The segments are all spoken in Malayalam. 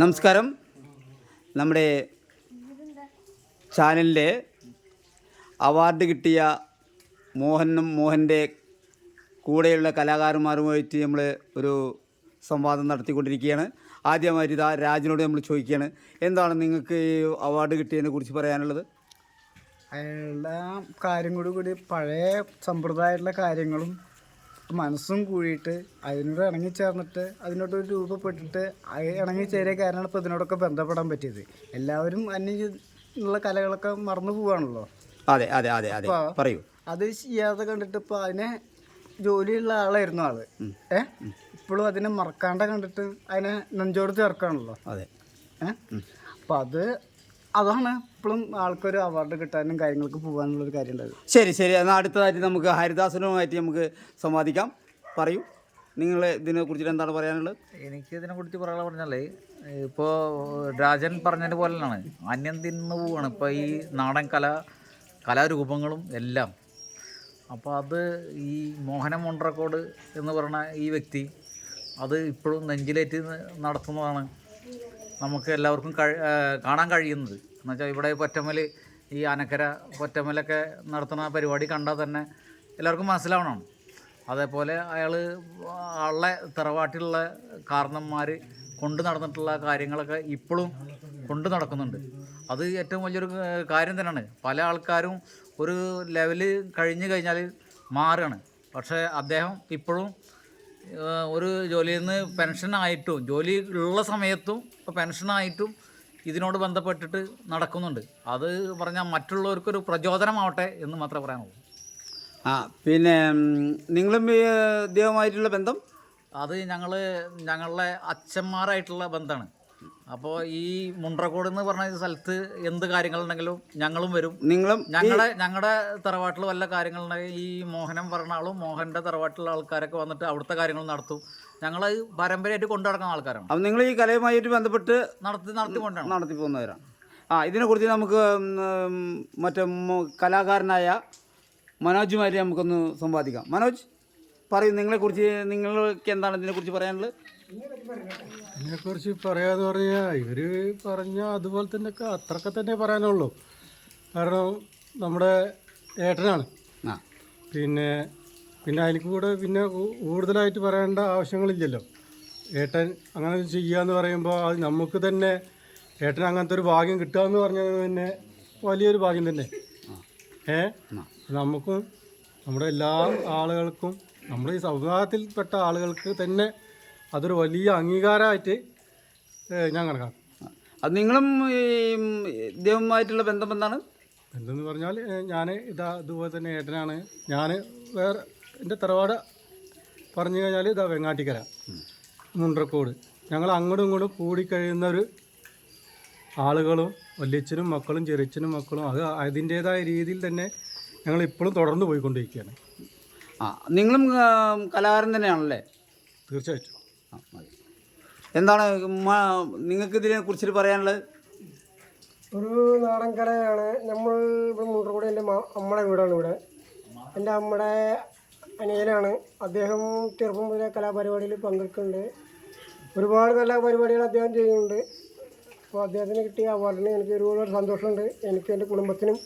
നമസ്കാരം. നമ്മുടെ ചാനലിലെ അവാർഡ് കിട്ടിയ മോഹനും മോഹന്റെ കൂടെയുള്ള കലാകാരന്മാരുമായിട്ട് നമ്മൾ ഒരു സംവാദം നടത്തിക്കൊണ്ടിരിക്കുകയാണ്. ആദ്യമായിട്ട് ഇതാ രാജിനോട് നമ്മൾ ചോദിക്കുകയാണ്. എന്താണ് നിങ്ങൾക്ക് ഈ അവാർഡ് കിട്ടിയതിനെ കുറിച്ച് പറയാനുള്ളത്? അയാളുടെ ആ കാര്യം കൂടി പഴയ സമ്പ്രദായമുള്ള കാര്യങ്ങളും മനസ്സും കൂടിയിട്ട് അതിനോട് ഇണങ്ങിച്ചേർന്നിട്ട് അതിനോട് ഒരു രൂപപ്പെട്ടിട്ട് ഇണങ്ങിച്ചേരിയ കാരണമാണ് ഇപ്പോൾ ഇതിനോടൊക്കെ ബന്ധപ്പെടാൻ പറ്റിയത്. എല്ലാവരും അന്യ ഉള്ള കലകളൊക്കെ മറന്നു പോവാണല്ലോ? അതെ അതെ അതെ അതെ. പറയൂ. അത് ചെയ്യാതെ കണ്ടിട്ട് ഇപ്പോൾ അതിനെ ജോലിയുള്ള ആളായിരുന്നു ആൾ. ഏ? ഇപ്പോഴും അതിനെ മറക്കാണ്ട കണ്ടിട്ട് അതിനെ നെഞ്ചോട് ചേർക്കാണല്ലോ? അതെ. ഏ? അപ്പം അത് അതാണ് ഇപ്പോഴും ആൾക്കൊരു അവാർഡ് കിട്ടാനും കാര്യങ്ങൾക്ക് പോകാനുള്ള ഒരു കാര്യം ഉണ്ടായത് ശരി ശരി. എന്നാൽ അടുത്തതായിട്ട് നമുക്ക് ഹരിദാസനുമായിട്ട് നമുക്ക് സംവാദിക്കാം. പറയൂ. നിങ്ങൾ ഇതിനെ കുറിച്ചിട്ട് എന്താണ് പറയാനുള്ളത്? എനിക്ക് ഇതിനെ കുറിച്ച് പറയാനുള്ള പറഞ്ഞാൽ ഇപ്പോൾ രാജൻ പറഞ്ഞത് പോലെയാണ്. അന്യം തിന്നു പോവാണ്. ഇപ്പോൾ ഈ നാടൻ കല കലാരൂപങ്ങളും എല്ലാം. അപ്പോൾ അത് ഈ മോഹന മൊണ്ട്രക്കോട് എന്ന് പറയുന്ന ഈ വ്യക്തി അത് ഇപ്പോഴും നെഞ്ചിലേറ്റ് നടത്തുന്നതാണ്. നമുക്ക് എല്ലാവർക്കും കാണാൻ കഴിയുന്നത്. എന്നുവെച്ചാൽ ഇവിടെ പൊറ്റമ്മൽ ഈ അനക്കര പൊറ്റമ്മലൊക്കെ നടത്തുന്ന പരിപാടി കണ്ടാൽ തന്നെ എല്ലാവർക്കും മനസ്സിലാവണം അതേപോലെ അയാൾ ആളെ തറവാട്ടിലുള്ള കാരണന്മാർ കൊണ്ടു നടന്നിട്ടുള്ള കാര്യങ്ങളൊക്കെ ഇപ്പോഴും കൊണ്ടു നടക്കുന്നുണ്ട്. അത് ഏറ്റവും വലിയൊരു കാര്യം തന്നെയാണ്. പല ആൾക്കാരും ഒരു ലെവൽ കഴിഞ്ഞ് കഴിഞ്ഞാൽ മാറുകയാണ് പക്ഷേ അദ്ദേഹം ഇപ്പോഴും ഒരു ജോലിയിൽ നിന്ന് പെൻഷനായിട്ടും ജോലി ഉള്ള സമയത്തും ഇപ്പോൾ പെൻഷനായിട്ടും ഇതിനോട് ബന്ധപ്പെട്ടിട്ട് നടക്കുന്നുണ്ട്. അത് പറഞ്ഞാൽ മറ്റുള്ളവർക്കൊരു പ്രചോദനമാവട്ടെ എന്ന് മാത്രമേ പറയാനുള്ളൂ. ആ പിന്നെ നിങ്ങളും ഈ ഇദ്ദേഹവുമായിട്ടുള്ള ബന്ധം? അത് ഞങ്ങൾ ഞങ്ങളുടെ അച്ഛന്മാരായിട്ടുള്ള ബന്ധമാണ്. അപ്പോൾ ഈ മുണ്ട്രക്കോട് എന്ന് പറഞ്ഞ സ്ഥലത്ത് എന്ത് കാര്യങ്ങളുണ്ടെങ്കിലും ഞങ്ങളും വരും. നിങ്ങളും ഞങ്ങളുടെ ഞങ്ങളുടെ തറവാട്ടിൽ വല്ല കാര്യങ്ങളുണ്ടെങ്കിൽ ഈ മോഹനം പറഞ്ഞ ആളും മോഹന്റെ തറവാട്ടിലുള്ള ആൾക്കാരൊക്കെ വന്നിട്ട് അവിടുത്തെ കാര്യങ്ങൾ നടത്തും. ഞങ്ങൾ പരമ്പരയായിട്ട് കൊണ്ടു നടക്കുന്ന ആൾക്കാരാണ്. അപ്പം നിങ്ങൾ ഈ കലയുമായിട്ട് ബന്ധപ്പെട്ട് നടത്തി നടത്തി കൊണ്ടാണ് നടത്തി പോകുന്നവരാണ് ആ ഇതിനെക്കുറിച്ച് നമുക്ക് മറ്റേ കലാകാരനായ മനോജുമായിട്ട് നമുക്കൊന്ന് സംവാദിക്കാം. മനോജ് പറയൂ നിങ്ങളെക്കുറിച്ച് നിങ്ങൾക്ക് എന്താണ് ഇതിനെക്കുറിച്ച് പറയാനുള്ളത്? ഇതിനെക്കുറിച്ച് പറയാന്ന് പറഞ്ഞാൽ ഇവർ പറഞ്ഞ അതുപോലെ തന്നെ അത്രക്കെ തന്നെ പറയാനുള്ളൂ. കാരണം നമ്മുടെ ഏട്ടനാണ്. പിന്നെ പിന്നെ അതിന് കൂടെ പിന്നെ കൂടുതലായിട്ട് പറയേണ്ട ആവശ്യങ്ങളില്ലല്ലോ. ഏട്ടൻ അങ്ങനെ ചെയ്യാന്ന് പറയുമ്പോൾ അത് നമുക്ക് തന്നെ ഏട്ടൻ അങ്ങനത്തെ ഒരു ഭാഗ്യം കിട്ടുക എന്ന് പറഞ്ഞത് തന്നെ വലിയൊരു ഭാഗ്യം തന്നെ. ഏ? നമുക്കും നമ്മുടെ എല്ലാ ആളുകൾക്കും നമ്മുടെ ഈ സമുദായത്തിൽപ്പെട്ട ആളുകൾക്ക് തന്നെ അതൊരു വലിയ അംഗീകാരമായിട്ട് ഞാൻ കണക്കാക്കും. അത് നിങ്ങളും ഈ ദൈവമായിട്ടുള്ള ബന്ധം എന്താണ്? എന്തെന്ന് പറഞ്ഞാൽ ഞാൻ ഇതാ ഇതുപോലെ തന്നെ ഏട്ടനാണ്. ഞാൻ വേറെ എന്റെ തറവാട് പറഞ്ഞു കഴിഞ്ഞാൽ ഇതാ വെങ്ങാട്ടിക്കര മുണ്ട്രക്കോട് ഞങ്ങൾ അങ്ങോട്ടും ഇങ്ങോട്ടും കൂടിക്കഴിയുന്ന ഒരു ആളുകളും വല്യച്ഛനും മക്കളും ചെറിയച്ഛനും മക്കളും അത് അതിന്റേതായ രീതിയിൽ തന്നെ ഞങ്ങൾ ഇപ്പോഴും തുടർന്ന് പോയിക്കൊണ്ടിരിക്കുകയാണ്. ആ നിങ്ങളും കലാകാരൻ തന്നെയാണല്ലേ? തീർച്ചയായിട്ടും. എന്താണ് നിങ്ങൾക്ക് ഇതിനെ കുറിച്ചിട്ട് പറയാനുള്ളത്? ഒരു നാടൻ കടയാണ്. നമ്മൾ ഇവിടെ മുണ്ടർകൂടെ എന്റെ അമ്മയുടെ വീടാണ് ഇവിടെ. എന്റെ അമ്മയുടെ അനിയനാണ്. അദ്ദേഹം ചെറുപ്പം മുതലേ കലാപരിപാടിയിൽ പങ്കെടുക്കുന്നുണ്ട്. ഒരുപാട് നല്ല പരിപാടികൾ അദ്ദേഹം ചെയ്യുന്നുണ്ട്. അപ്പോൾ അദ്ദേഹത്തിന് കിട്ടിയ അവാർഡിന് എനിക്ക് ഒരുപാട് സന്തോഷമുണ്ട്. എനിക്ക് എന്റെ കുടുംബത്തിനും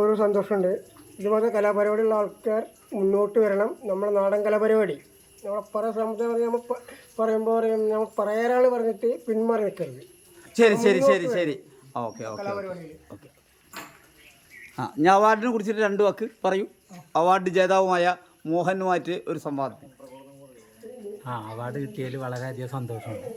ഒരു സന്തോഷമുണ്ട്. ഇതുപോലത്തെ കലാപരിപാടിയുള്ള ആൾക്കാർ മുന്നോട്ട് വരണം. നമ്മുടെ നാടൻ കലാപരിപാടി. നമ്മളെ പല സമയത്ത് നമ്മൾ പറയുമ്പോൾ പറയും നമ്മൾ പറയാനാൾ പറഞ്ഞിട്ട് പിന്മാറി നിൽക്കരുത് ശരി ശരി ശരി ശരി. Okay okay okay. ആ ഞാൻ അവാർഡിനെ കുറിച്ചിട്ട് രണ്ട് വാക്ക് പറയൂ. അവാർഡ് ജേതാവുമായ മോഹനുമായിട്ട് ഒരു സംവാദം. ആ അവാർഡ് കിട്ടിയതിൽ വളരെയധികം സന്തോഷമുണ്ട്.